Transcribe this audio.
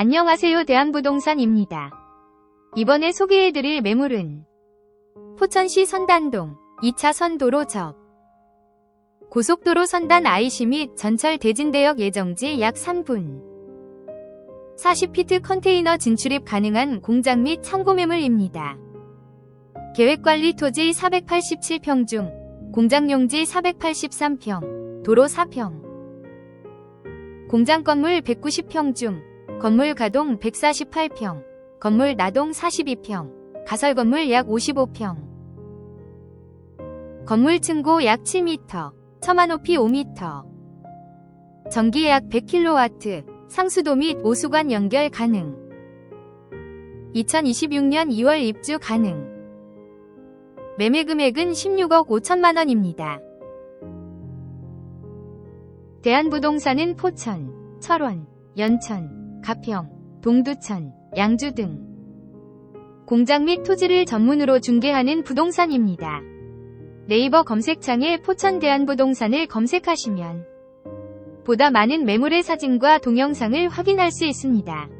안녕하세요 대한부동산입니다. 이번에 소개해드릴 매물은 포천시 선단동 2차 선도로 접 고속도로 선단 IC 및 전철 대진대역 예정지 약 3분 40피트 컨테이너 진출입 가능한 공장 및 창고 매물입니다. 계획관리 토지 487평 중 공장 용지 483평, 도로 4평 공장 건물 190평 중 건물 가동 148평, 건물 나동 42평, 가설 건물 약 55평. 건물 층고 약 7m, 처마 높이 5m. 전기 약 100kW, 상수도 및 오수관 연결 가능. 2026년 2월 입주 가능. 매매 금액은 16억 5천만 원입니다. 대한부동산은 포천, 철원, 연천, 가평, 동두천, 양주 등 공장 및 토지를 전문으로 중개하는 부동산입니다. 네이버 검색창에 포천 대한부동산을 검색하시면 보다 많은 매물의 사진과 동영상을 확인할 수 있습니다.